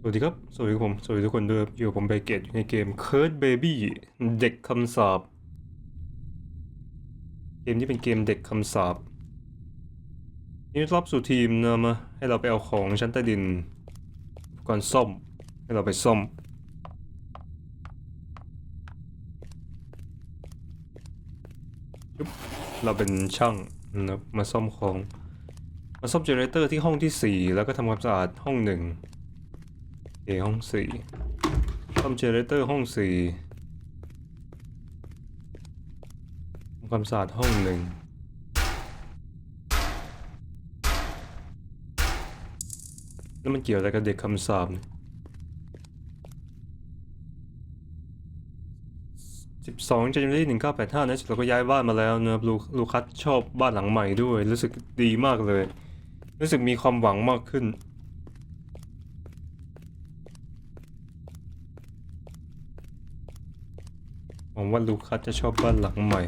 สวัสดีครับ สวัสดีครับผม สวัสดีทุกคนด้วยอยู่กับผมเบเกตอยู่ในเกม Curse Baby เด็กคำสาปเกมนี้เป็นเกมเด็กคำสาปนี่รอบสู่ทีมนะมาให้เราไปเอาของชั้นใต้ดินก่อนซ่อม ให้เราไปซ่อมยุบเราเป็นช่างนะมาซ่อมของ มาซ่อมเจเนเรเตอร์ที่ห้องที่ 4 แล้วก็ทำความสะอาดห้องหนึ่ง เคห้องสี่ซ่อมเจเนเรเตอร์ห้องสี่ทำความสะอาดห้องหนึ่งแล้วมันเกี่ยวอะไรกับเด็กคำสาปสิบสองจันทร์หนึ่งเก้าแปดห้านะเราก็ย้ายบ้านมาแล้วนะครับลูลูคัสชอบบ้านหลังใหม่ด้วย รู้สึกดีมากเลย รู้สึกมีความหวังมากขึ้น หวังว่าลูคัสจะชอบบ้านหลังใหม่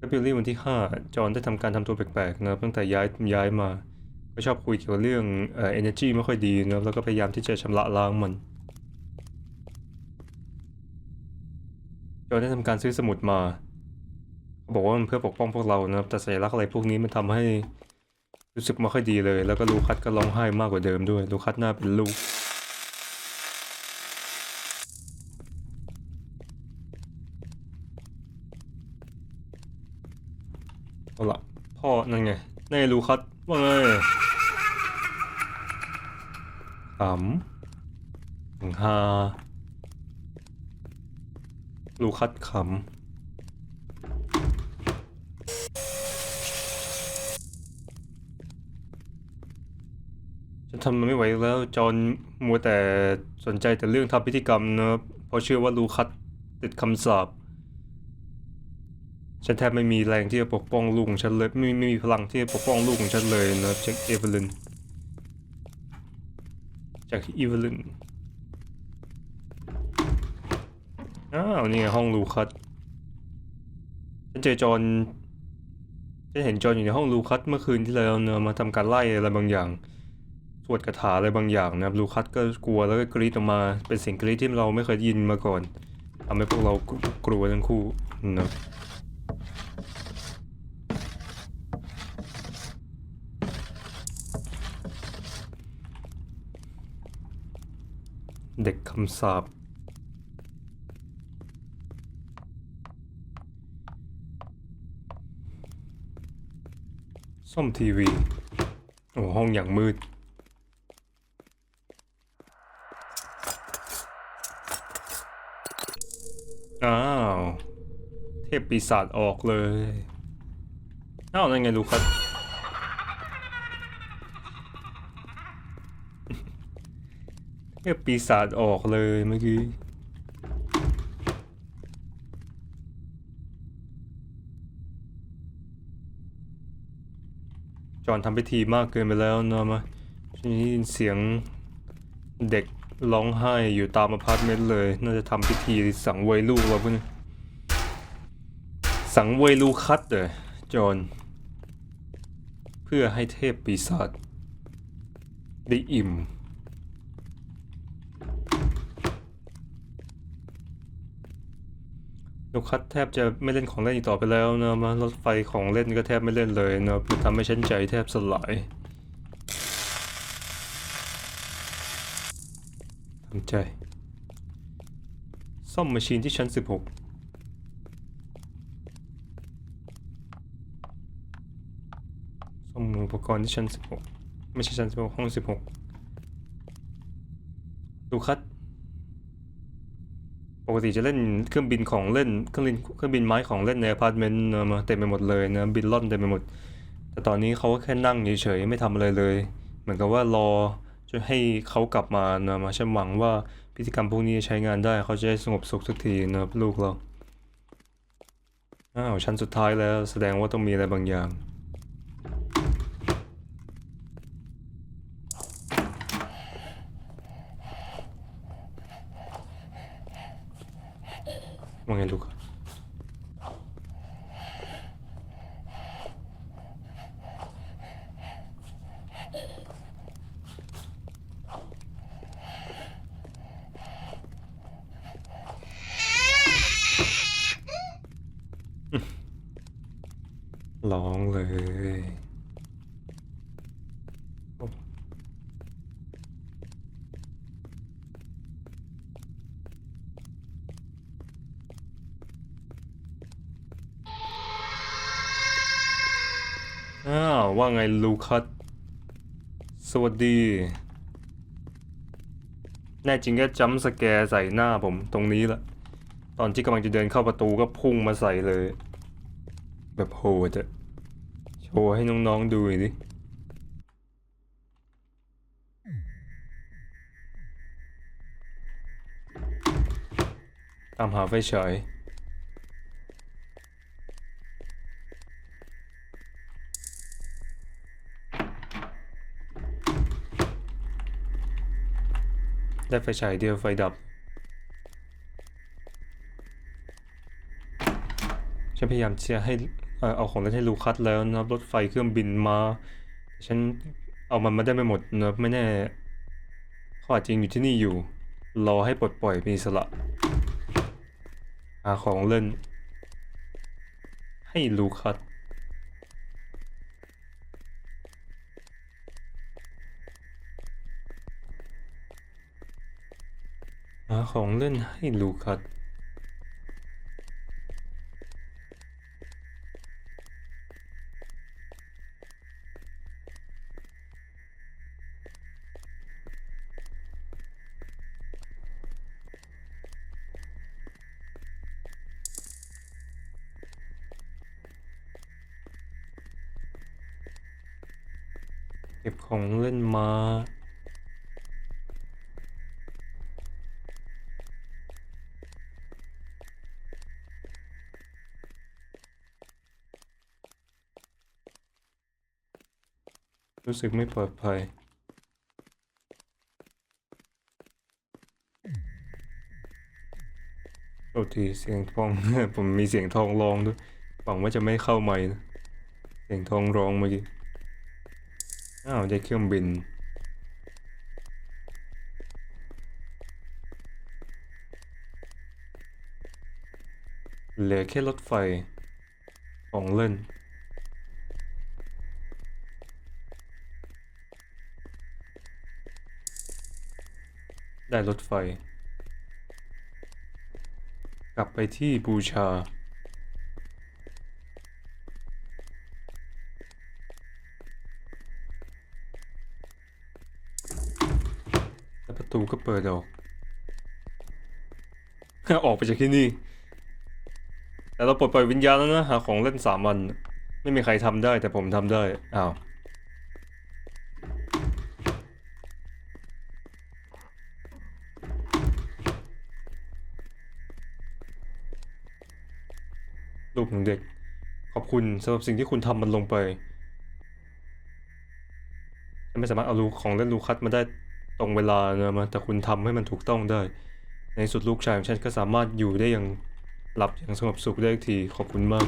ก็บิลลี่วันที่ 5 จอห์นได้ทำการทำตัวแปลกๆนะครับตั้งแต่ย้ายย้ายมา ก็ชอบคุยเกี่ยวกับเรื่องเอ่อ energy ไม่ค่อยดีนะครับแล้วก็พยายามที่จะชำระล้างมัน จอห์นได้ทำการซื้อสมุดมาเขาบอกว่ามันเพื่อปกป้องพวกเรานะครับแต่สัญลักษณ์อะไรพวกนี้มันทำให้ รู้สึกไม่ค่อยดีเลย แล้วก็ลูคัสก็ร้องไห้มากกว่าเดิมด้วย ลูคัสหน้าเป็นลูก เอาละพ่อนั่นไงนั่นลูคัสว่าไงขำถึงฮาลูคัสขำ ทำมันไม่ไหวแล้วจอนมัวแต่สนใจแต่เรื่องทำพิธีกรรมนะครับเพราะเชื่อว่าลูคัสติดคำสาปฉันแทบไม่มีแรงที่จะปกป้องลูกของฉันเลยไม่ไม่มีพลังที่จะปกป้องลูกของฉันเลยนะครับจากเอเวลินจากเอเวลินอ้าวนี่ห้องลูคัสฉันเจอจอนฉันเห็นจอนอยู่ในห้องลูคัสเมื่อคืนที่แล้วเนอะมาทำการไล่อะไรบางอย่าง สวดคาถาอะไรบางอย่างนะครับลูคัสก็กลัวแล้วก็กรีดออกมา เป็นเสียงกรีดที่เราไม่เคยยินมาก่อนทำให้พวกเรากลัวทั้งคู่นะเด็กคำสาปซ่อมทีวี โอ้ห้องอย่างมืด อ้าว เทพปีศาจออกเลยอ้าวนั่นไงลูคัสเทพปีศาจออกเลยเมื่อกี้จอนทำพิธีมากเกินไปแล้วเนอะมาฉันได้ยินเสียงเด็ก ร้องไห้อยู่ตามอพาร์ตเมนต์เลย น่าจะทำพิธีสังเวยลูกเราเพื่อนสังเวยลูกคัดเลยจอนเพื่อให้เทพปีศาจได้อิ่ม ลูคัดแทบจะไม่เล่นของเล่นอีกต่อไปแล้วนะมารถไฟของเล่นก็แทบไม่เล่นเลยนะทำให้ฉันใจแทบสลาย ใจ ซ่อมมาชีนที่ชั้น 16ซ่อมอุปกรณ์ที่ชั้น 16 ไม่ใช่ชั้น 16 ห้อง 16ลูกคัด ปกติจะเล่นเครื่องบินของเล่น เครื่องบินเครื่องบินไม้ของเล่นในอพาร์ตเมนต์มาเต็มไปหมดเลยนะ บินล่อนเต็มไปหมด แต่ตอนนี้เขาก็แค่นั่งเฉยๆ ไม่ทำอะไรเลย เหมือนกับว่ารอ จนให้เขากลับมานะมาฉันหวังว่าพิธีกรรมพวกนี้ใช้งานได้เขาจะได้สงบสุขสักทีนะครับลูกเราอ้าวชั้นสุดท้ายแล้วแสดงว่าต้องมีอะไรบางอย่างว่าไงลูก ร้องเลยอ้าว ว่าไงลูคัสสวัสดี แน่จริงก็จัมสแกร์ใส่หน้าผมตรงนี้แหละ ตอนที่กำลังจะเดินเข้าประตูก็พุ่งมาใส่เลย แบบโหดอะ โชว์ให้น้องๆดูหน่อยดิตามหาไฟฉายได้ไฟฉายเดียวไฟดับ ฉันพยายามที่จะให้ เออเอาของเล่นให้ลูคัสแล้วนะรถไฟเครื่องบินมา ฉันเอามันมาได้ไม่หมดนะไม่แน่เขาอาจจะยังอยู่ที่นี่อยู่ รอให้ปลดปล่อยเป็นอิสระหาของเล่น ให้ลูคัสหาของเล่นให้ลูคัส เก็บของเล่นมารู้สึกไม่ปลอดภัยโทษทีเสียงทอง ผมมีเสียงทองร้องด้วย หวังว่าจะไม่เข้าไมค์นะ เสียงทองร้องเมื่อกี้ อ้าวได้เครื่องบิน เหลือแค่รถไฟ ของเล่น ได้รถไฟ กลับไปที่บูชา ก็เปิดออกออกไปจากที่นี่ แต่เราปลดปล่อยวิญญาณแล้วนะหาของเล่นสามวัน ไม่มีใครทำได้แต่ผมทำได้ อ้าว ลูกของเด็ก ขอบคุณสำหรับสิ่งที่คุณทำมันลงไป ไม่สามารถเอาลูกของเล่นลูคัสมาได้ ตรงเวลานะมาแต่คุณทำให้มันถูกต้องได้ ในสุดลูกชายของฉันก็สามารถอยู่ได้อย่างหลับอย่างสงบสุขได้อีกทีขอบคุณมาก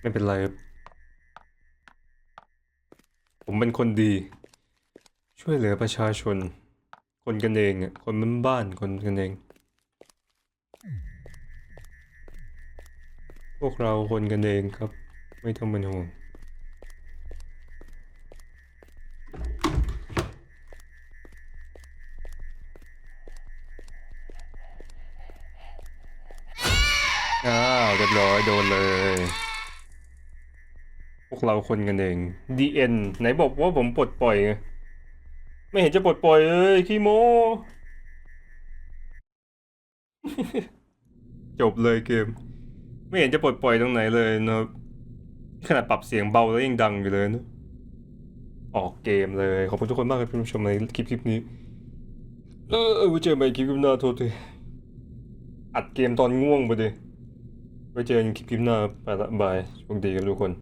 ไม่เป็นไรครับผมเป็นคนดี ช่วยเหลือประชาชน คนกันเองอะคนบ้านๆคนกันเอง พวกเราคนกันเองครับ ไม่ต้องเป็นห่วง อ้าวเรียบร้อยโดนเลย พวกเราคนกันเอง DN ไหนบอกว่าผมปลดปล่อยไงไม่เห็นจะปลดปล่อยเลยขี้โม จบเลยเกม ไม่เห็นจะปลดปล่อยตรงไหนเลยนะขนาดปรับเสียงเบาแล้วยังดังอยู่เลยนะออกเกมเลย ขอบคุณทุกคนมากครับที่มาชมในคลิปคลิปนี้ เออเออไว้เจอใหม่คลิปคลิปหน้าโทษทีอัดเกมตอนง่วงไปดิ ไว้เจอกันคลิปหน้าไปละบายโชคดีครับทุกคน